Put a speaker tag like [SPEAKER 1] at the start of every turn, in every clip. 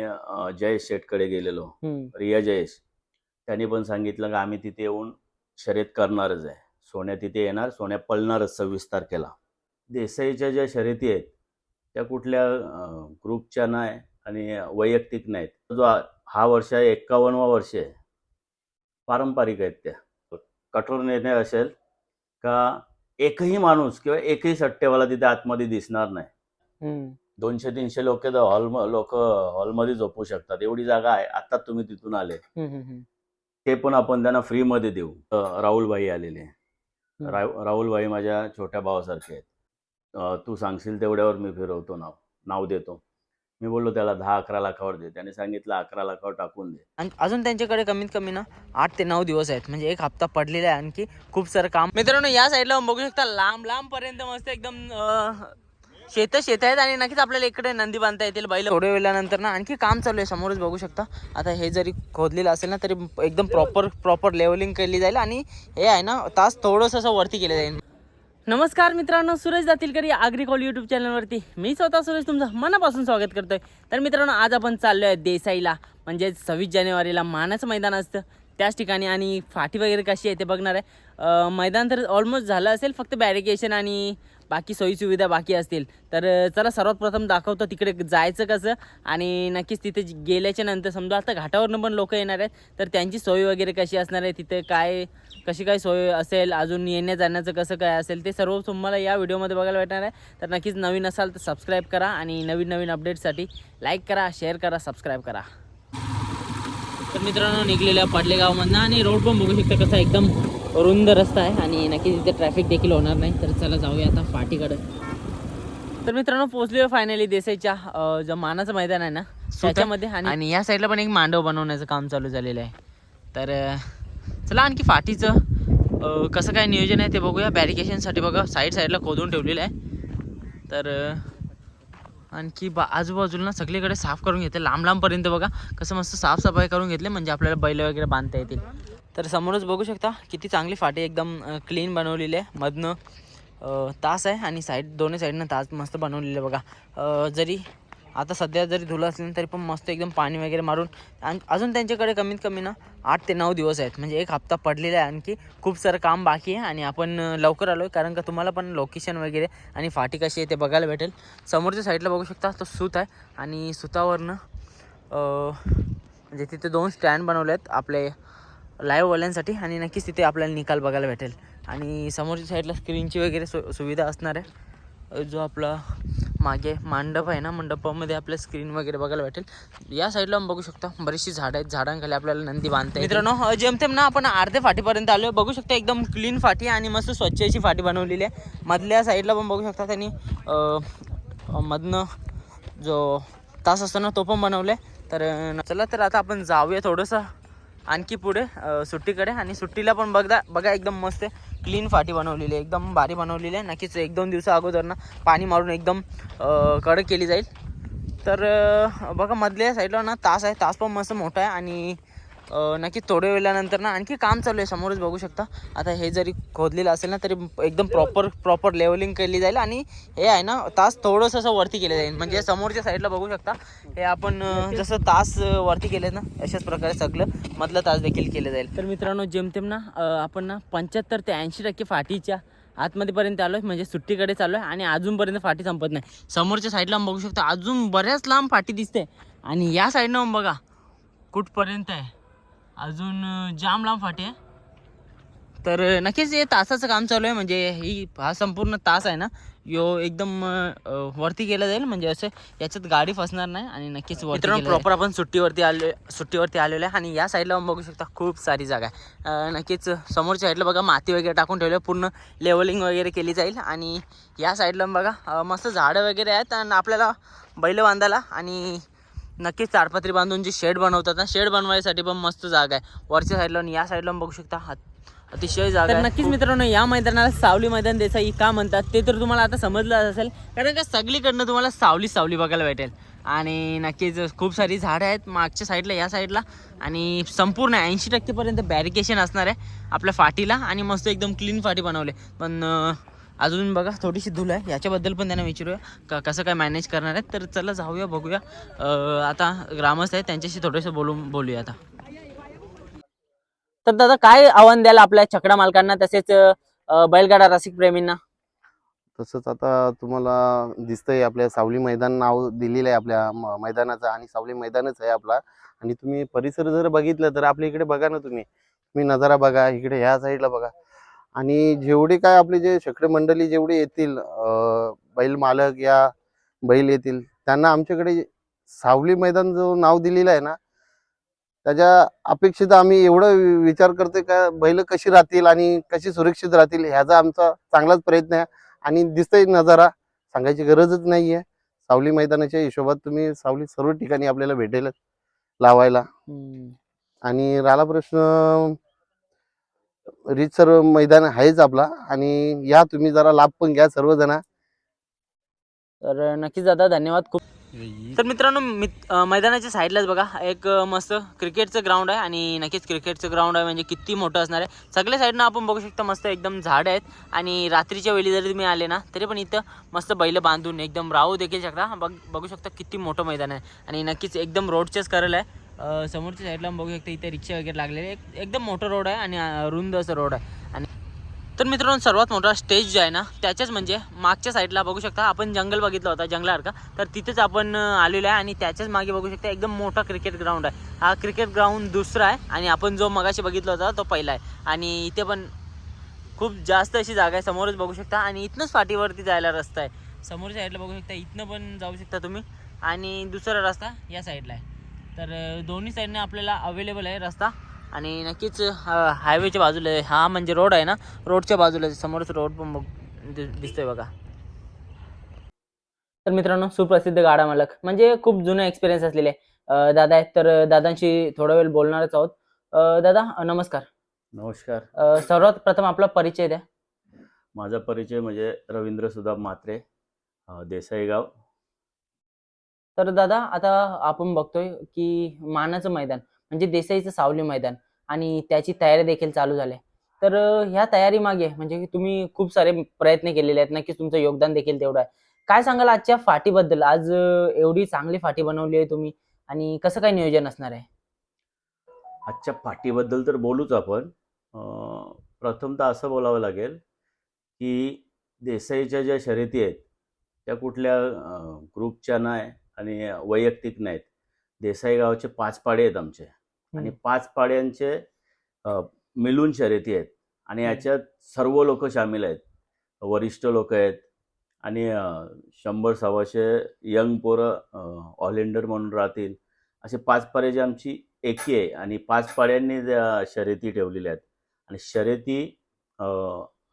[SPEAKER 1] अं, जयेश शेटकडे गेलेलो. रिया जयेश. त्यांनी पण सांगितलं की आम्ही तिथे येऊन शर्यत करणारच आहे. सोन्या तिथे येणार सोन्या पळणारच सव्वीस तारखेला. देसाईच्या ज्या शर्यती आहेत त्या कुठल्या ग्रुपच्या नाही आणि वैयक्तिक नाहीत. जो हा- वर्ष आहे एक्कावन्नवा वर्ष आहे. पारंपरिक आहेत त्या. कठोर निर्णय असेल का एकही माणूस किंवा एकही सट्टेवाला तिथे आतमध्ये दिसणार नाही. दोनशे तीनशे लोक हॉल लोक हॉलमध्ये झोपू शकतात. एवढी जागा आहे. आता तुम्ही तिथून आले. ते पण आपण त्यांना फ्रीमध्ये देऊ. राहुलबाई आलेले. राहुलबाई माझ्या छोट्या भावासारखे आहेत. तू सांगशील तेवढ्यावर मी फिरवतो नाव. नाव देतो. मी बोललो त्याला दहा अकरा लाखावर दे. त्याने सांगितलं अकरा लाखावर टाकून दे.
[SPEAKER 2] आणि अजून त्यांच्याकडे कमीत कमी ना आठ ते नऊ दिवस आहेत. म्हणजे एक हप्ता पडलेला आहे आणखी. खूप सारं काम. मित्रांनो या साईडला बघू शकता लांब लांब पर्यंत मस्त एकदम शेत शेत आहेत आणि नक्कीच आपल्याला इकडे नंदी बांधता येतील बैल थोड्या वेळानंतर ना. आणखी काम चालू आहे समोरच बघू शकता. आता हे जरी खोदलेलं असेल ना तरी एकदम प्रॉपर प्रॉपर लेवलिंग केली जाईल आणि हे आहे ना तास थोडंसं असं वरती केलं जाईल. नमस्कार मित्रांनो सुरेश दातीलकर या आग्रिकॉल यूट्यूब चॅनलवरती मी स्वतः सुरेश तुमचं मनापासून स्वागत करतोय. तर मित्रांनो आज आपण चाललो आहे देसाईला. म्हणजेच सव्वीस जानेवारीला मानाचं मैदान असतं. त्याच ठिकाणी आणि फाटी वगैरे कशी आहे ते बघणार आहे. मैदान तर ऑलमोस्ट झालं असेल फक्त बॅरिकेशन आणि बाकी सोयीसुविधा बाकी असतील. तर चला सर्वात प्रथम दाखवतो तिकडे जायचं कसं आणि नक्कीच तिथे गेल्याच्यानंतर समजा आता घाटावरनं पण लोक येणार आहेत तर त्यांची सोय वगैरे कशी असणार आहे तिथे काय कशी काय सोय असेल अजून येण्या जाण्याचं कसं काय असेल ते सर्व तुम्हाला या व्हिडिओमध्ये बघायला भेटणार आहे. तर नक्कीच नवीन असाल तर सबस्क्राईब करा आणि नवीन नवीन अपडेटसाठी लाईक करा शेअर करा सबस्क्राईब करा. तर मित्रांनो निघलेल्या पाडलेगावमधनं आणि रोड पण बघू शकता कसा एकदम रुंद रस्ता आहे आणि नक्कीच इथे ट्रॅफिक देखील होणार नाही. तर चला जाऊया आता फाटीकडे. तर मित्रांनो पोहोचलो फायनली देसाईच्या जो मानाचं मैदान आहे ना त्याच्यामध्ये आणि या साईडला पण एक मांडव बनवण्याचं काम चालू झालेलं आहे. तर चला आणखी फाटीचं कसं काय नियोजन आहे ते बघूया. बॅरिकेशनसाठी बघा साईड साईडला खोदून ठेवलेलं आहे. तर आणखी बा आजूबाजूला ना सगळीकडे साफ करून घेतले. लांब लांबपर्यंत बघा कसं मस्त साफसफाई करून घेतले म्हणजे आपल्याला बैल वगैरे बांधता येतील. तर समोरच बघू शकता किती चांगली फाटी एकदम क्लीन बनवलेली आहे. मधनं तास आहे आणि साईड दोन्ही साईडनं तास मस्त बनवलेले आहे बघा जरी आता सध्या जरी धुलं असलं तरी पण मस्त एकदम पाणी वगैरे मारून आणि अजून त्यांच्याकडे कमीत कमी ना आठ ते नऊ दिवस आहेत. म्हणजे एक हप्ता पडलेला आहे आणखी. खूप सारं काम बाकी आहे आणि आपण लवकर आलो आहे कारण का तुम्हाला पण लोकेशन वगैरे आणि फाटी कशी आहे ते बघायला भेटेल. समोरच्या साईडला बघू शकता तो सूत आहे आणि सुतावरनं म्हणजे तिथे दोन स्टँड बनवले आहेत आपले लाईव्हवाल्यांसाठी आणि नक्कीच तिथे आपल्याला निकाल बघायला भेटेल. आणि समोरच्या साईडला स्क्रीनची वगैरे सु सुविधा असणार आहे. जो आपला मागे मंडप आहे ना मंडपामध्ये आपल्या स्क्रीन वगैरे बघायला भेटेल. या साईडला पण बघू शकता बरीचशी झाडं आहेत झाडांखाली आपल्याला नंदी बांधते मित्रांनो जेमतेम ना आपण अर्धे फाटीपर्यंत आलो बघू शकता एकदम क्लीन फाटी आणि मस्त स्वच्छ अशी फाटी बनवलेली आहे. मधल्या साईडला पण बघू शकता त्यांनी मधनं जो तास असतो ना तो पण बनवला आहे तर चला तर आता आपण जाऊया थोडंसं. आणखी पुढे सुट्टीकडे. आणि सुट्टीला पण बघा बघा एकदम मस्त क्लीन फाटी बनवलेली आहे. एकदम भारी बनवलेली आहे. नक्कीच एक दोन दिवसा अगोदर ना पाणी मारून एकदम कडक केली जाईल. तर बघा मधल्या साईडला ना तास आहे. तास पण मस्त मोठा आहे. आणि नक्की थोड्या वेळानंतर ना आणखी काम चालू आहे समोरच बघू शकता. आता हे जरी खोदलेलं असेल ना तरी एकदम प्रॉपर प्रॉपर लेवलिंग केली जाईल आणि हे आहे ना तास थोडंसं असं वरती केलं जाईल. म्हणजे समोरच्या साईडला बघू शकता हे आपण जसं तास वरती केले ना अशाच प्रकारे सगळं मधलं तास देखील केलं जाईल. तर मित्रांनो जेमतेम ना आपण ना पंच्याहत्तर ते ऐंशी टक्के फाटीच्या आतमध्येपर्यंत आलो आहे म्हणजे सुट्टीकडे चालू आहे आणि अजूनपर्यंत फाटी संपत नाही. समोरच्या साईडला बघू शकता अजून बऱ्याच लांब फाटी दिसते. आणि या साईडनं बघा कुठपर्यंत आहे? अजून जाम लांब फाटी आहे. तर नक्कीच हे तासाचं काम चालू आहे. म्हणजे ही हा संपूर्ण तास आहे ना यो एकदम वरती केला जाईल. म्हणजे असं याच्यात गाडी फसणार नाही आणि नक्कीच मित्रांनो प्रॉपर आपण सुट्टीवरती आलो सुट्टीवरती आलेलो आहे. आणि या साईडला बघू शकता खूप सारी जागा आहे. नक्कीच समोरच्या साईडला बघा माती वगैरे टाकून ठेवलं पूर्ण लेवलिंग वगैरे केली जाईल. आणि या साईडला बघा मस्त झाडं वगैरे आहेत. आणि आपल्याला बैल बांधायला आणि नक्कीच ताडपत्री बांधून जी शेड बनवतात ना शेड बनवायसाठी पण मस्त जागा आहे. वरच्या साईडला आणि या साईडला बघू शकता. हात अतिशय जागा तर नक्कीच मित्रांनो या मैदानाला सावली मैदान देसाई का म्हणतात ते तर तुम्हाला आता समजलं असेल. कारण का सगळीकडनं तुम्हाला सावली सावली बघायला भेटेल. आणि नक्कीच खूप सारी झाडं आहेत मागच्या साईडला या साईडला आणि संपूर्ण ऐंशी टक्केपर्यंत बॅरिकेशन असणार आहे आपल्या फाटीला. आणि मस्त एकदम क्लीन फाटी बनवले. पण अजून बघा थोडीशी धूल आहे. याच्याबद्दल पण त्यांना विचारूया. का कसं काय मॅनेज करणार आहेत? तर चला जाऊया बघूया. आता ग्रामस्थ आहेत त्यांच्याशी थोडंसं बोलून बोलूया आता. तर दादा काय आव्हान द्याल आपल्या छकडा मालकांना? तसेच बैलगाडा रसिक प्रेमींना.
[SPEAKER 3] तसंच आता तुम्हाला दिसतंय आपल्या सावली मैदान नाव दिलेलं आहे आपल्या मैदानाचं आणि सावली मैदानच आहे आपला. आणि तुम्ही परिसर जर बघितलं तर आपल्या इकडे बघा ना तुम्ही. तुम्ही नजारा बघा इकडे ह्या साईडला बघा. आणि जेवढे काय आपले जे शेकडे मंडळी जेवढे येतील बैल मालक या बैल येतील त्यांना आमच्याकडे सावली मैदान जो नाव दिलेलं आहे ना त्याच्या अपेक्षित आम्ही एवढं विचार करतोय का बैल कशी राहतील आणि कशी सुरक्षित राहतील ह्याचा आमचा चांगलाच प्रयत्न आहे. आणि दिसतंय नजारा सांगायची गरजच नाहीये. सावली मैदानाच्या हिशोबात तुम्ही सावली सर्व ठिकाणी आपल्याला भेटेल लावायला. आणि राहिला प्रश्न रीतसर मैदान आहेच आपला. आणि या तुम्ही जरा लाभ पण घ्या सर्वजण.
[SPEAKER 2] तर नक्कीच दादा धन्यवाद खूप. तर मित्रांनो मित मैदानाच्या साईडलाच बघा. एक मस्त क्रिकेटचं ग्राउंड आहे आणि नक्कीच क्रिकेटचं ग्राउंड आहे म्हणजे किती मोठं असणार आहे. सगळ्या साईडनं आपण बघू शकता मस्त एकदम झाड आहेत. आणि रात्रीच्या वेळी जरी तुम्ही आले ना तरी पण इथं मस्त बैल बांधून एकदम राहू देखील शकता. बघ बघू शकता किती मोठं मैदान आहे. आणि नक्कीच एकदम रोडच्याच करल आहे. समोरच्या साईडला बघू शकता इथे रिक्षा वगैरे लागलेले एक एकदम मोठं रोड आहे आणि रुंद असं रोड आहे. आणि तर मित्रांनो सर्वात मोठा स्टेज जो आहे ना त्याच्याच म्हणजे मागच्या साईडला बघू शकता आपण जंगल बघितलं होता जंगलासारखा तर तिथेच आपण आलेलो आहे आणि त्याच्याच मागे बघू शकता एकदम मोठा क्रिकेट ग्राउंड आहे. हा क्रिकेट ग्राउंड दुसरा आहे आणि आपण जो मगाशी बघितला होता तो पहिला आहे. आणि इथे पण खूप जास्त अशी जागा आहे समोरच बघू शकता आणि इथनंच पाठीवरती जायला रस्ता आहे. समोरच्या साईडला बघू शकता इथनं पण जाऊ शकता तुम्ही. आणि दुसरा रस्ता या साईडला आहे. तर दोन्ही साईडने आपल्याला अवेलेबल आहे रस्ता. आणि नक्कीच हायवेच्या बाजूला हा म्हणजे रोड आहे ना? रोडच्या बाजूला. समोरच रोड पण दिसतोय बघा. तर मित्रांनो सुप्रसिद्ध गाडा मालक. म्हणजे खूप जुनं एक्सपिरियन्स असलेले. दादा आहेत. तर दादांशी थोडा वेळ बोलणारच आहोत. दादा नमस्कार.
[SPEAKER 1] नमस्कार.
[SPEAKER 2] सर्वात प्रथम आपला परिचय द्या.
[SPEAKER 1] माझा परिचय म्हणजे रवींद्र सुदाम म्हात्रे अं, देसाईगाव.
[SPEAKER 2] तर दादा आता आपण बघतोय की मानाचं मैदान म्हणजे देसाईचं सावली मैदान आणि त्याची तयारी देखील चालू झाली आहे. तर ह्या तयारी मागे म्हणजे तुम्ही खूप सारे प्रयत्न केलेले आहेत नक्कीच तुमचं योगदान देखील तेवढं आहे. काय सांगाल आजच्या फाटीबद्दल? आज एवढी चांगली फाटी बनवली आहे तुम्ही आणि कसं काय नियोजन असणार आहे?
[SPEAKER 1] आजच्या फाटीबद्दल तर बोलूच आपण. प्रथमतः असं बोलावं लागेल की देसाईच्या ज्या शर्यती आहेत त्या कुठल्या ग्रुपच्या नाही आणि वैयक्तिक नाहीत. देसाई गावचे पाच पाडे आहेत आमचे. आणि पाच पाड्यांचे अं, मिळून शर्यती आहेत. आणि. याच्यात सर्व लोक सामील आहेत. वरिष्ठ लोक आहेत. आणि शंभर सव्वाशे यंग पोरं ऑलेंडर म्हणून राहतील. असे पाच पाड्याची आमची एकी आहे. आणि पाच पाड्यांनी शर्यती ठेवलेल्या आहेत. आणि शर्यती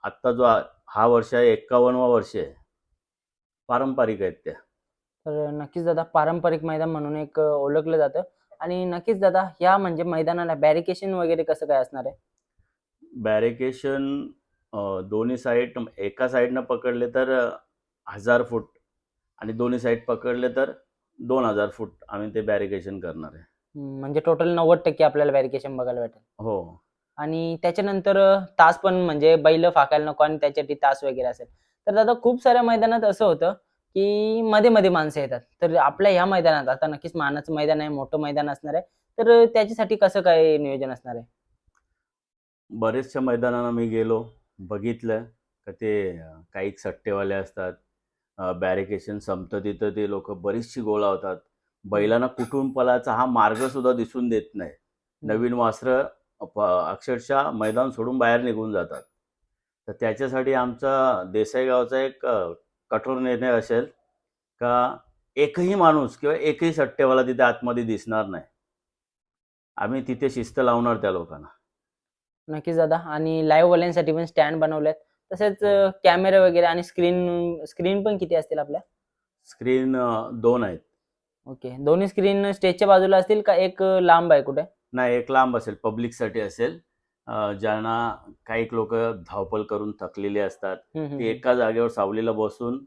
[SPEAKER 1] आत्ता जो हा वर्ष आहे एक्कावन्नवा वर्ष आहे. पारंपरिक आहेत त्या.
[SPEAKER 2] तर नक्कीच दादा पारंपरिक मैदान म्हणून एक ओळखलं जातं. आणि नक्कीच दादा ह्या म्हणजे मैदानाला बॅरिकेशन वगैरे कसं काय असणार आहे?
[SPEAKER 1] बॅरिकेशन दोन्ही साईड एका साईडनं पकडले तर हजार फूट आणि दोन्ही साईड पकडले तर दोन हजार फूट आम्ही ते बॅरिकेशन करणार आहे.
[SPEAKER 2] म्हणजे टोटल नव्वद टक्के आपल्याला बॅरिकेशन बघायला भेटेल.
[SPEAKER 1] हो.
[SPEAKER 2] आणि त्याच्यानंतर तास पण म्हणजे बैल फाकायला नको आणि त्याच्यासाठी तास वगैरे असेल. तर दादा खूप साऱ्या मैदानात असं होतं की मध्ये मध्ये माणसं येतात. तर आपल्या ह्या मैदानात आता नक्कीच मानाचं मैदान आहे मोठं मैदान असणार आहे. तर त्याच्यासाठी कसं काय नियोजन असणार आहे?
[SPEAKER 1] बरेचशा मैदानांना मी गेलो बघितलं का ते काही सट्टेवाले असतात बॅरिकेशन संपतं तिथं ते लोक बरीचशी गोळा होतात. बैलांना कुठून पलायचा हा मार्ग सुद्धा दिसून देत नाही. नवीन वास्त्र अक्षरशः मैदान सोडून बाहेर निघून जातात. तर त्याच्यासाठी आमचा देसाई गावचा एक कठोर निर्णय असेल का एकही माणूस किंवा एकही सट्टेवाला तिथे आतमध्ये दिसणार नाही? आम्ही तिथे शिस्त लावणार त्या लोकांना.
[SPEAKER 2] नक्कीच दादा. आणि लाईव्ह वाल्यांसाठी पण स्टँड बनवलेत. तसेच कॅमेरे वगैरे आणि स्क्रीन स्क्रीन पण किती असतील आपल्या?
[SPEAKER 1] स्क्रीन दोन आहेत.
[SPEAKER 2] ओके. दोन्ही स्क्रीन स्टेजच्या बाजूला असतील का एक लांब आहे कुठे?
[SPEAKER 1] नाही एक लांब असेल. पब्लिकसाठी असेल. ज्यांना काही लोक धावपळ करून थकलेले असतात ते एका जागेवर सावलीला बसून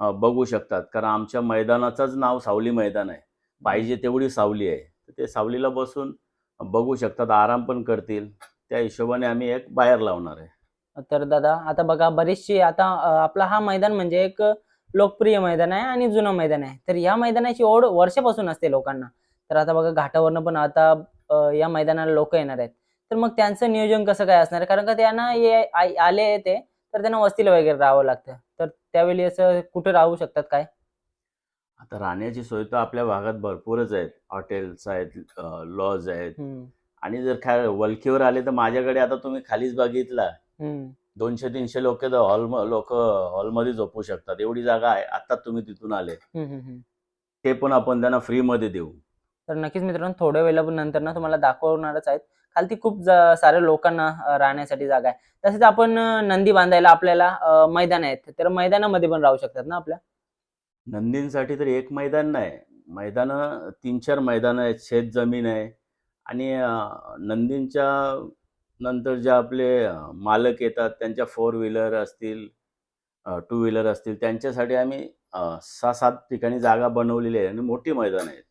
[SPEAKER 1] बघू शकतात. कारण आमच्या मैदानाचंच नाव सावली मैदान आहे. पाहिजे तेवढी सावली आहे. तर ते सावलीला बसून बघू शकतात आराम पण करतील. त्या हिशोबाने आम्ही एक बाहेर लावणार आहे.
[SPEAKER 4] तर दादा आता बघा बरीचशी आता आपला हा मैदान म्हणजे एक लोकप्रिय मैदान आहे आणि जुनं मैदान आहे. तर या मैदानाची ओढ वर्षापासून असते लोकांना. तर आता बघा घाटावरनं पण आता या मैदानाला लोक येणार आहेत. तर मग त्यांचं नियोजन कसं काय असणार? कारण का त्यांना ये आ- आले ते तर त्यांना वस्तीला वगैरे राहावं लागतं. तर त्यावेळी असं कुठे राहू शकतात काय?
[SPEAKER 1] आता राहण्याची सोय तर आपल्या भागात भरपूरच आहेत. हॉटेल्स आहेत लॉज आहेत. आणि जर वलखीवर आले तर माझ्याकडे आता तुम्ही खालीच बघितला. दोनशे तीनशे लोक हॉल लोक हॉलमध्ये झोपू शकतात. एवढी जागा आहे. आता तुम्ही तिथून आले. ते पण आपण त्यांना फ्रीमध्ये देऊ.
[SPEAKER 4] तर नक्कीच मित्रांनो थोड्या पण नंतर ना तुम्हाला दाखवणारच आहेत. खालती खूप जा- साऱ्या लोकांना राहण्यासाठी जागा आहे. तसेच आपण नंदी बांधायला आपल्याला मैदान आहेत. तर मैदानामध्ये पण राहू शकतात ना आपल्या?
[SPEAKER 1] नंदींसाठी तर एक मैदान नाही. मैदानं तीन चार मैदान आहेत. शेत जमीन आहे. आणि नंदींच्या नंतर जे आपले मालक येतात त्यांच्या फोर व्हीलर असतील टू व्हीलर असतील त्यांच्यासाठी आम्ही सहा सात ठिकाणी जागा बनवलेली आहे. आणि मोठी मैदान आहेत.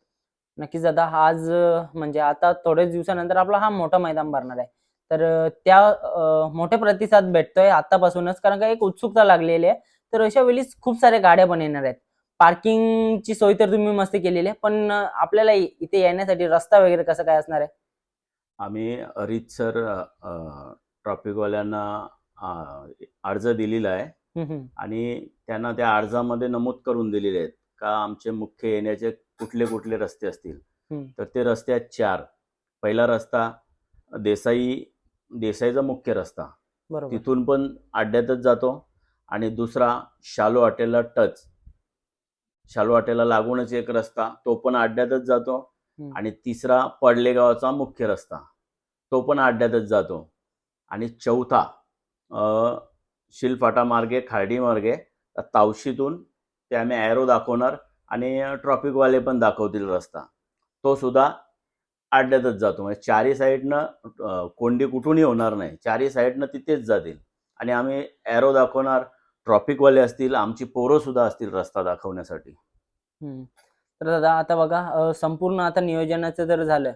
[SPEAKER 4] नक्कीच दादा आज म्हणजे आता थोड्याच दिवसानंतर आपला हा मोठा मैदान भरणार आहे. तर त्या अं, मोठ्या प्रतिसाद भेटतोय आतापासूनच कारण का एक उत्सुकता लागलेली आहे. तर अशा वेळीच खूप साऱ्या गाड्या पण येणार आहेत. पार्किंगची सोय तर तुम्ही मस्त केलेली आहे पण आपल्याला इथे येण्यासाठी रस्ता वगैरे कसं काय असणार आहे?
[SPEAKER 1] आम्ही रीतसर ट्रॉफिकवाल्यांना अर्ज दिलेला आहे. आणि त्यांना त्या अर्जामध्ये नमूद करून दिलेले आहेत. का आमचे मुख्य येण्याचे कुठले कुठले रस्ते असतील. तर ते रस्ते आहेत चार. पहिला रस्ता देसाई देसाईचा मुख्य रस्ता. तिथून पण अड्ड्यातच जातो आणि दुसरा शालू हॉटेलला टच. शालू हॉटेलला लागूनच एक रस्ता तो पण अड्ड्यातच जातो. आणि तिसरा पडलेगावचा मुख्य रस्ता तो पण अड्ड्यातच जातो. आणि चौथा शिलफाटा मार्गे खार्डी मार्गे तावशीतून ते आम्ही ॲरो दाखवणार. आणि ट्रॉफिकवाले पण दाखवतील रस्ता. तो सुद्धा आडल्यातच जातो. म्हणजे चारी साईडनं कोंडी कुठूनही होणार नाही. चारी साईडनं तिथेच जातील. आणि आम्ही ॲरो दाखवणार ट्रॉफिकवाले असतील आमची पोरं सुद्धा असतील रस्ता दाखवण्यासाठी.
[SPEAKER 4] तर दादा आता बघा संपूर्ण आता नियोजनाचं जर झालं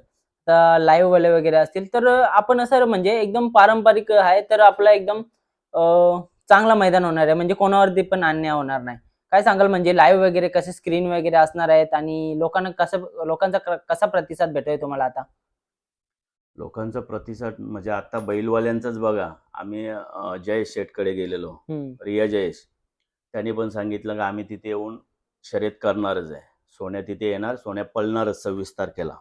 [SPEAKER 4] तर लाईव्ह वाले वगैरे असतील तर आपण असं म्हणजे एकदम पारंपरिक आहे तर आपला एकदम चांगला मैदान होणार आहे. म्हणजे कोणावरती पण अन्याय होणार नाही. काय सांगाल? म्हणजे लाईव्ह वगैरे कसे स्क्रीन वगैरे असणार आहेत आणि लोकांना कसं लोकांचा कसा प्रतिसाद भेटतोय तुम्हाला आता?
[SPEAKER 1] लोकांचा प्रतिसाद म्हणजे आता बैलवाल्यांचाच बघा. आम्ही जयेश शेटकडे गेलेलो. रिया जयेश. त्यांनी पण सांगितलं की आम्ही तिथे येऊन शर्यत करणारच आहे. सोन्या तिथे येणार सोन्या पळणारच सव्वीस तारखेला.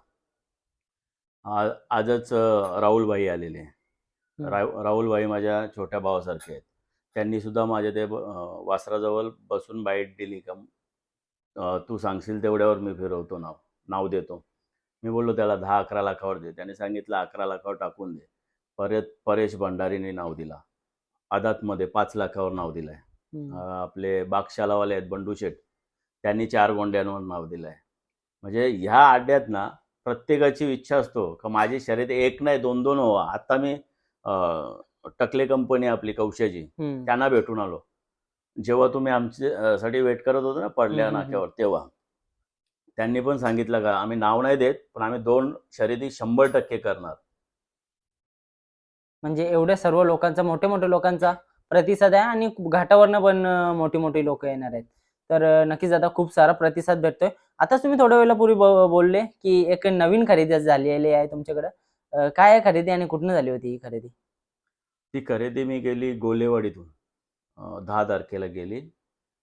[SPEAKER 1] आजच अ, राहुलभाई आलेले.
[SPEAKER 4] हम्म.
[SPEAKER 1] रा राहुलभाई माझ्या छोट्या भावासारखे आहेत. त्यांनी सुद्धा माझ्या ते वासराजवळ बसून बाईट दिली का तू सांगशील तेवढ्यावर मी फिरवतो नाव नाव देतो. मी बोललो त्याला दहा अकरा लाखावर दे. त्याने सांगितलं अकरा लाखावर टाकून दे. परत परेश भंडारीने नाव दिला. आदातमध्ये पाच लाखावर नाव दिलं आहे. आपले बागशालावाले आहेत बंडू शेठ. त्यांनी चार गोंड्यांवर नाव दिलं आहे म्हणजे ह्या अड्ड्यात ना प्रत्येकाची इच्छा असतो का माझी शर्यत एक नाही दोन दोन व्हावा. आता मी अं, टकले कंपनी आपली
[SPEAKER 4] हम्म.
[SPEAKER 1] त्यांना भेटून आलो. जेव्हा तुम्ही आमचे अं, साठी वेट करत होतो ना पडल्या नाक्यावर तेव्हा. त्यांनी पण सांगितलं का आम्ही नाव नाही देत पण आम्ही दोन शर्यती शंभर टक्के करणार.
[SPEAKER 4] म्हणजे एवढ्या सर्व लोकांचा मोठ्या मोठ्या लोकांचा प्रतिसाद आहे आणि घाटावरनं पण मोठी मोठी लोक येणार आहेत. तर नक्कीच आता खूप सारा प्रतिसाद भेटतोय. आता तुम्ही थोड्या वेळेपूर्वी बोलले की एक नवीन खरेदी झालेली आहे तुमच्याकडे. काय आहे खरेदी आणि कुठनं झाली होती ही खरेदी?
[SPEAKER 1] ती खरेदी मी गेली गोलेवाडीतून. दहा तारखेला गेली.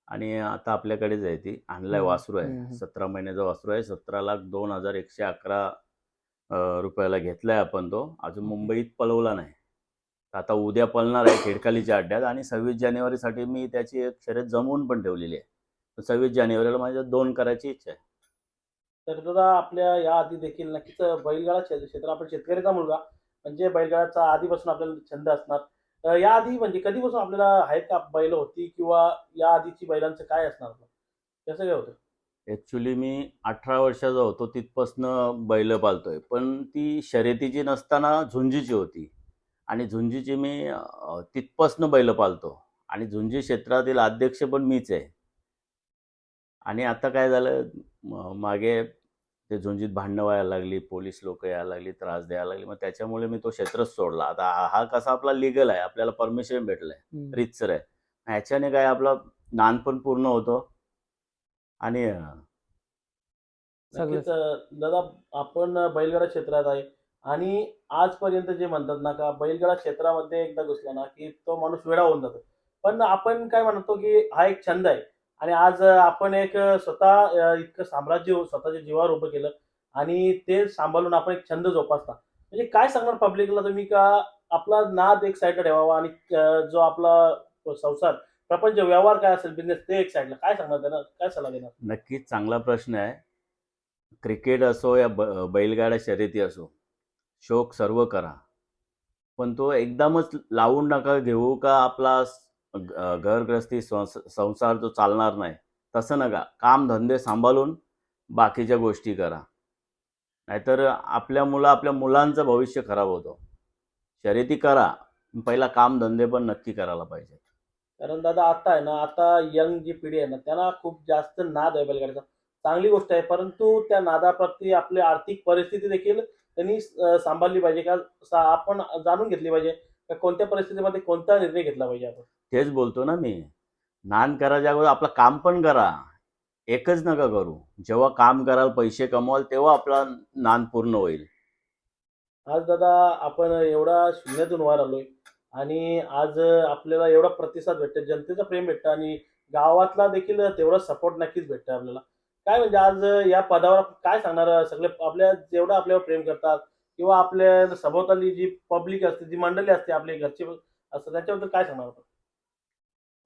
[SPEAKER 1] आणि आता आपल्याकडेच आहे ती. आणलाय वासरू आहे. सतरा महिन्याचा वासरू आहे. सतरा लाख दोन हजार एकशे अकरा रुपयाला घेतलाय आपण तो. अजून. मुंबईत पळवला नाही. आता उद्या पळणार आहे खेडकालीच्या अड्ड्यात. आणि सव्वीस जानेवारीसाठी मी त्याची एक शर्यत जमवून पण ठेवलेली आहे. सव्वीस जानेवारीला माझ्या दोन करायची इच्छा आहे.
[SPEAKER 5] तर दादा आपल्या या आधी देखील नक्कीच बैलगाडा क्षेत्र क्षेत्र आपण शेतकऱ्याचा मुलगा म्हणजे बैलगाडाचा आधीपासून आपल्याला छंद असणार. या आधी म्हणजे कधीपासून आपल्याला आहेत का बैल होती किंवा या आधीची बैलांचं काय असणार कसं काय होतं.
[SPEAKER 1] ॲक्च्युली मी अठरा वर्षाचा होतो तिथपासनं बैल पालतोय. पण ती शर्यतीची नसताना झुंजीची होती. आणि झुंजीची मी तिथपासनं बैल पालतो. आणि झुंजी क्षेत्रातील अध्यक्ष पण मीच आहे. आणि आता काय झालं मागे ते झुंजीत भांडणं व्हायला लागली पोलीस लोक यायला लागली त्रास द्यायला लागली. मग त्याच्यामुळे मी तो क्षेत्रच सोडला. आता हा- कसा आपला लिगल आहे आपल्याला परमिशन भेटलंय. रितसर आहे. ह्याच्याने काय आपलं ज्ञान पण पूर्ण होतं. आणि अं,
[SPEAKER 5] नक्कीच अं, दादा आपण बैलगाडा क्षेत्रात आहे. आणि आजपर्यंत जे म्हणतात ना का बैलगाडा क्षेत्रामध्ये एकदा घुसला ना की तो माणूस वेडा होऊन जातो. पण आपण काय म्हणतो की हा एक छंद आहे. आणि आज आपण एक स्वतः इतकं साम्राज्य स्वतःच्या जीवावर उभं केलं आणि ते सांभाळून आपण एक छंद जोपासता म्हणजे काय सांगणार पब्लिकला तुम्ही? का आपला नाद एक साईडला ठेवावा आणि जो आपला संसार प्रपंच व्यवहार काय असेल बिझनेस ते एक साईडला काय सांगणार त्यांना? काय सल्ला देणार?
[SPEAKER 1] नक्कीच चांगला प्रश्न आहे. क्रिकेट असो या ब बैलगाड्या शर्यती असो शोक सर्व करा. पण तो एकदमच लावून नका घेऊ का आपला घरग्रस्ती संस संसार जो चालणार नाही तसं नका. कामधंदे सांभाळून बाकीच्या गोष्टी करा. नाहीतर आपल्या मुलं आपल्या मुलांचं भविष्य खराब होतं. शर्यती करा. पहिला कामधंदे पण नक्की करायला पाहिजे.
[SPEAKER 5] कारण दादा आता आहे ना आता यंग जी पिढी आहे ना त्यांना खूप जास्त नाद आहे बैलगाडीचा. चांगली गोष्ट आहे परंतु त्या नादाप्रती आपली आर्थिक परिस्थिती देखील त्यांनी सांभाळली पाहिजे. का आपण जाणून घेतली पाहिजे. का कोणत्या परिस्थितीमध्ये कोणता निर्णय घेतला पाहिजे आपण?
[SPEAKER 1] तेच बोलतो ना मी. नान करायच्या अगोदर आपलं काम पण करा. एकच नका करू. जेव्हा काम कराल पैसे कमवाल तेव्हा आपला नान पूर्ण होईल.
[SPEAKER 5] आज दादा आपण एवढा शून्यातून वर आलोय आणि आज आपल्याला एवढा प्रतिसाद भेटतो जनतेचा प्रेम भेटतं आणि गावातला देखील तेवढा सपोर्ट नक्कीच भेटतं आपल्याला. काय म्हणजे आज या पदावर काय सांगणार? सगळे आपल्या जेवढं आपल्यावर प्रेम करतात किंवा आपल्या सभोवताली जी पब्लिक असते जी मंडळी असते आपले घरचे असतं त्याच्याबद्दल काय सांगणार आपण?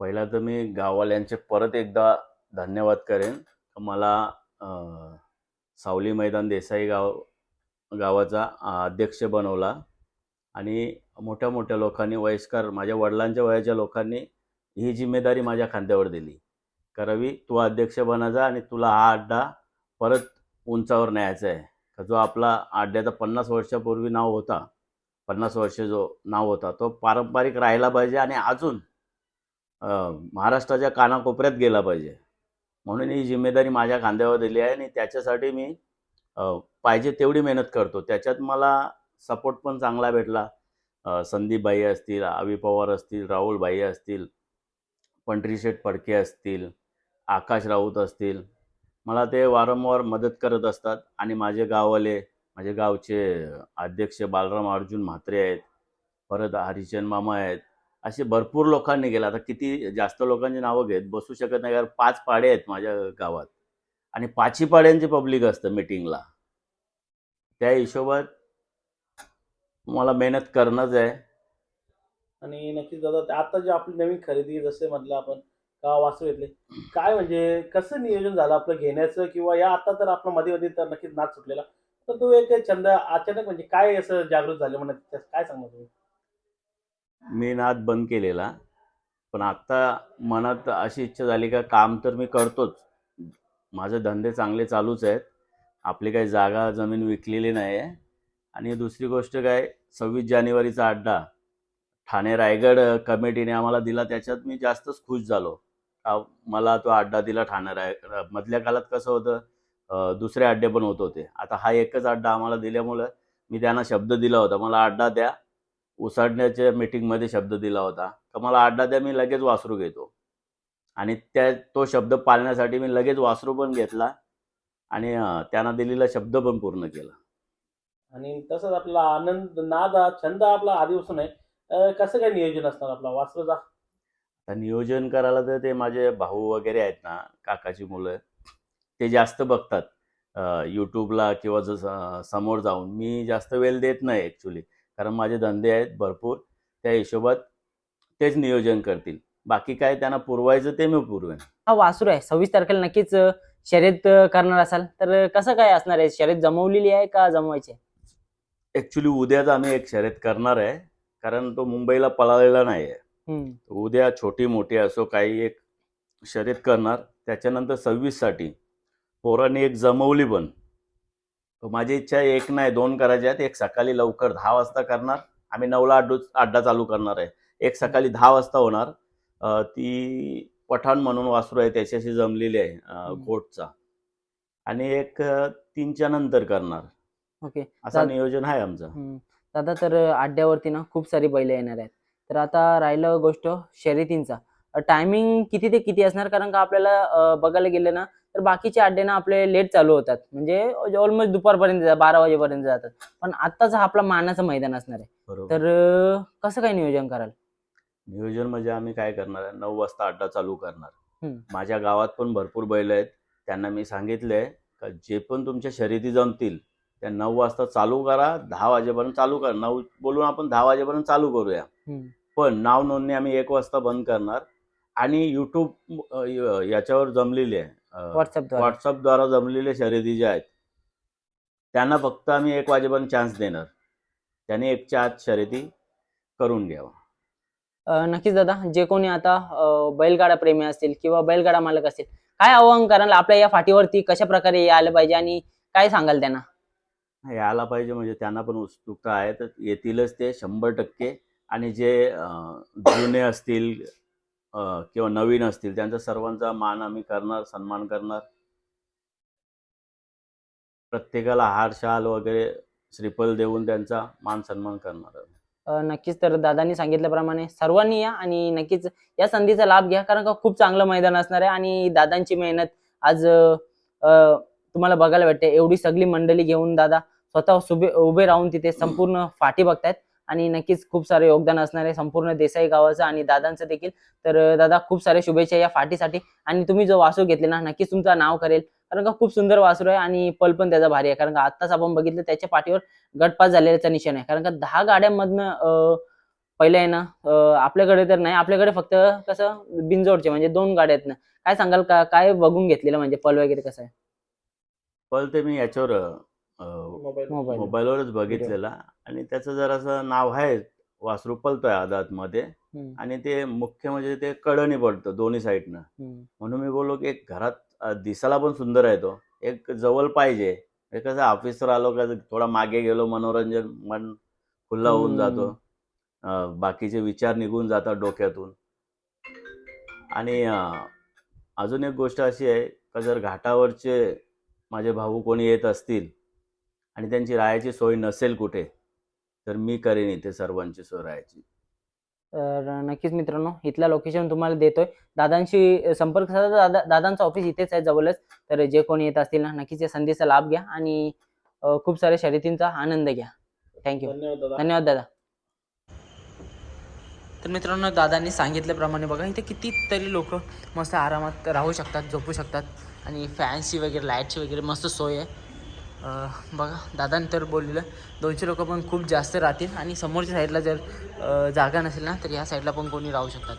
[SPEAKER 1] पहिला तर मी गाववाल्यांचे परत एकदा धन्यवाद करेन. मला सावली मैदान देसाई गाव गावाचा अध्यक्ष बनवला आणि मोठ्या मोठ्या लोकांनी वयस्कर माझ्या वडिलांच्या वयाच्या लोकांनी ही जिम्मेदारी माझ्या खांद्यावर दिली. करावी तू अध्यक्ष बनायचा आणि तुला हा अड्डा परत उंचावर न्यायचा आहे. का जो आपला अड्ड्याचा पन्नास वर्षापूर्वी नाव होता पन्नास वर्ष जो नाव होता तो पारंपरिक राहिला पाहिजे आणि अजून महाराष्ट्राच्या कानाकोपऱ्यात गेला पाहिजे. म्हणून ही जिम्मेदारी माझ्या खांद्यावर दिली आहे आणि त्याच्यासाठी मी पाहिजे तेवढी मेहनत करतो. त्याच्यात मला सपोर्ट पण चांगला भेटला. संदीपबाई असतील आवी पवार असतील राहुलबाई असतील पंढरीशेठ फडके असतील आकाश राऊत असतील. मला ते वारंवार मदत करत असतात आणि माझे गाववाले माझे गावचे अध्यक्ष बालराम अर्जुन म्हात्रे आहेत. परत हरिचंद मामा आहेत. असे भरपूर लोकांनी गेला आता किती जास्त लोकांची नावं घेत बसू शकत नाही. कारण पाच पाडे आहेत माझ्या गावात. आणि पाचही पाड्यांचे पब्लिक असतं मीटिंगला त्या हिशोबात मला मेहनत करणंच आहे.
[SPEAKER 5] आणि नक्कीच दादा आता जे आपली नवीन खरेदी जसे म्हटलं आपण का वास्तू घेतले. काय म्हणजे कसं नियोजन झालं आपलं घेण्याचं? किंवा या आता तर आपलं मध्ये मध्ये तर नक्कीच नाच सुटलेला. तर तो एक छंद अचानक म्हणजे काय असं जागृत झालं म्हणत काय सांगणार तुम्ही?
[SPEAKER 1] मी नाद बंद केलेला. पण आत्ता मनात अशी इच्छा झाली का काम तर मी करतोच. माझे धंदे चांगले चालूच आहेत. आपली काही जागा जमीन विकलेली नाही आहे आणि दुसरी गोष्ट काय सव्वीस जानेवारीचा अड्डा. ठाणे रायगड कमिटीने आम्हाला दिला त्याच्यात मी जास्तच खुश झालो. मला तो अड्डा दिला ठाणे राय मधल्या काळात कसं होतं दुसरे अड्डे पण होत होते. आता हा एकच अड्डा आम्हाला दिल्यामुळं मी त्यांना शब्द दिला होता मला अड्डा द्या. उसाडण्याच्या मीटिंगमध्ये शब्द दिला होता. का मला अड्डा द्या मी लगेच वासरू घेतो. आणि त्या तो शब्द पाळण्यासाठी मी लगेच वासरू पण घेतला आणि त्यांना दिलेला शब्द पण पूर्ण केला.
[SPEAKER 5] आणि तसंच आपला आनंद नाद छंद आपला आधीपासून आहे कसं काय नियोजन असणार आपला वासरूचा?
[SPEAKER 1] आता नियोजन करायला तर ते माझे भाऊ वगैरे आहेत ना काकाची मुलं ते जास्त बघतात. यूट्यूबला किंवा जसं समोर जाऊन. मी जास्त वेळ देत नाही ॲक्च्युली कारण माझे धंदे आहेत भरपूर त्या हिशोबात तेच नियोजन करतील. बाकी काय त्यांना पुरवायचं ते मी पुरवेन.
[SPEAKER 2] हा वासरू आहे. सव्वीस तारखेला नक्कीच शर्यत करणार असाल. तर कसं काय असणार आहे? शर्यत जमवलेली आहे का जमवायची आहे?
[SPEAKER 1] ॲक्च्युली उद्याच आम्ही एक शर्यत करणार आहे. कारण तो मुंबईला पळालेला नाही आहे. उद्या छोटी मोठी असो काही एक शर्यत करणार. त्याच्यानंतर सव्वीससाठी पोरांनी एक जमवली पण. माझी इच्छा एक नाही दोन करायच्या आहेत एक सकाळी लवकर दहा वाजता करणार. आम्ही नऊला अड्डू अड्डा चालू करणार आहे. एक सकाळी दहा वाजता होणार. ती पठाण म्हणून वासरू आहे त्याच्याशी जमलेली आहे. कोटचा आणि एक तीनच्या नंतर करणार.
[SPEAKER 4] ओके.
[SPEAKER 1] असं नियोजन आहे आमचं.
[SPEAKER 4] दादा तर अड्ड्यावरती ना खूप सारी बैल येणार आहेत. तर आता राहिलं गोष्ट शर्यतींचा. टायमिंग किती ते किती असणार? कारण का आपल्याला बघायला गेलं ना तर बाकीचे अड्डे ना आपले लेट चालू होतात. म्हणजे ऑलमोस्ट दुपारपर्यंत बारा वाजेपर्यंत जातात. पण आत्ताच हा आपला मानाचं मैदान असणार आहे. तर कसं काय नियोजन कराल?
[SPEAKER 1] नियोजन म्हणजे आम्ही काय करणार आहे? नऊ वाजता अड्डा चालू करणार. माझ्या गावात पण भरपूर बैल आहेत. त्यांना मी सांगितलंय का जे पण तुमच्या शर्यती जमतील त्या नऊ वाजता चालू करा दहा वाजेपर्यंत चालू करा. नऊ बोलून आपण दहा वाजेपर्यंत चालू करूया. पण नाव नोंदणी आम्ही एक वाजता बंद करणार. आणि युट्यूब याच्यावर जमलेली आहे.
[SPEAKER 4] व्हॉट्सअपद्वारे
[SPEAKER 1] व्हॉट्सअपद्वारा जमलेल्या शर्यती ज्या आहेत त्यांना फक्त आम्ही एक वाजेपर्यंत चान्स देणार. त्याने एकच्या आत शर्यती करून घ्यावं.
[SPEAKER 4] नक्कीच दादा जे कोणी आता बैलगाडा प्रेमी असतील किंवा बैलगाडा मालक असतील काय आव्हान कराल? आपल्या या फाटीवरती कशा प्रकारे यायला पाहिजे आणि काय सांगाल त्यांना?
[SPEAKER 1] यायला पाहिजे म्हणजे त्यांना पण उत्सुकता आहे. तर येतीलच ते शंभर टक्के. आणि जे जुने असतील किंवा नवीन असतील त्यांचा सर्वांचा मान आम्ही करणार सन्मान करणार. प्रत्येकाला हार शाल वगैरे श्रीफल देऊन त्यांचा मान सन्मान करणार
[SPEAKER 4] नक्कीच तर दादांनी सांगितल्याप्रमाणे सर्वांनी या आणि नक्कीच या संधीचा लाभ घ्या कारण का खूप चांगलं मैदान असणार आहे आणि दादांची मेहनत आज तुम्हाला बघायला भेटते. एवढी सगळी मंडळी घेऊन दादा स्वतः उभे राहून तिथे संपूर्ण फाटी बघतायत. आणि नक्कीच खूप सारे योगदान असणारे संपूर्ण देसाई गावाचं आणि दादांचं देखील. तर दादा खूप सारे शुभेच्छा या फाटीसाठी. आणि तुम्ही जो वासू घेतले ना नक्कीच तुमचं नाव करेल. कारण का खूप सुंदर वासरू आहे आणि पल पण त्याचा भारी आहे. कारण का आत्ताच आपण बघितलं त्याच्या पाठीवर गटपास झालेल्याचा निशाण आहे. कारण का दहा गाड्यांमधनं पहिले आहे ना आपल्याकडे तर नाही. आपल्याकडे फक्त कसं बिनजोडचे म्हणजे दोन गाड्या आहेत ना. काय सांगाल का? काय बघून घेतलेलं म्हणजे पल वगैरे कसं आहे?
[SPEAKER 1] पल ते मी याच्यावर मोबाईलवरच बघितलेला. आणि त्याचं जरासं नाव आहे वासरू पलतोय आदातमध्ये.
[SPEAKER 4] हम्म,
[SPEAKER 1] आणि ते मुख्य म्हणजे ते कडणी पडतं दोन्ही साईडनं. म्हणून मी बोललो की एक घरात दिसायला पण सुंदर आहे तो. एक जवळ पाहिजे. हे कसं ऑफिसवर आलो का थोडा मागे गेलो मनोरंजन मन खुल्ला होऊन. जातो. बाकीचे विचार निघून जातात डोक्यातून. आणि अजून एक गोष्ट अशी आहे का जर घाटावरचे माझे भाऊ कोणी येत असतील आणि त्यांची राहायची सोय नसेल कुठे तर मी करेन इथे सर्वांची सोय राहायची.
[SPEAKER 4] तर नक्कीच मित्रांनो इथला लोकेशन तुम्हाला देतोय. दादांशी संपर्क साधा दादा दादांचं ऑफिस इथेच आहे जवळच. तर जे कोणी येत असतील ना नक्कीच या संधीचा लाभ घ्या आणि खूप साऱ्या शर्यतींचा आनंद घ्या. थँक्यू
[SPEAKER 5] धन्यवाद दादा.
[SPEAKER 4] धन्यवाद दादा. तर मित्रांनो दादांनी सांगितल्याप्रमाणे बघा इथे कितीतरी लोक मस्त आरामात राहू शकतात झोपू शकतात. आणि फॅन्सची वगैरे लाईटची वगैरे मस्त सोय आहे. बघा दादांनी तर बोललेलं दोनशे लोक पण खूप जास्त राहतील आणि समोरच्या साईडला जर जागा नसेल ना तर या साईडला पण कोणी राहू शकतात.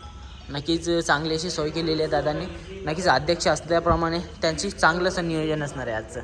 [SPEAKER 4] नक्कीच चांगली अशी सोय केलेली आहे दादांनी. नक्कीच अध्यक्ष असल्याप्रमाणे त्यांची चांगलं असं नियोजन असणार आहे आजचं.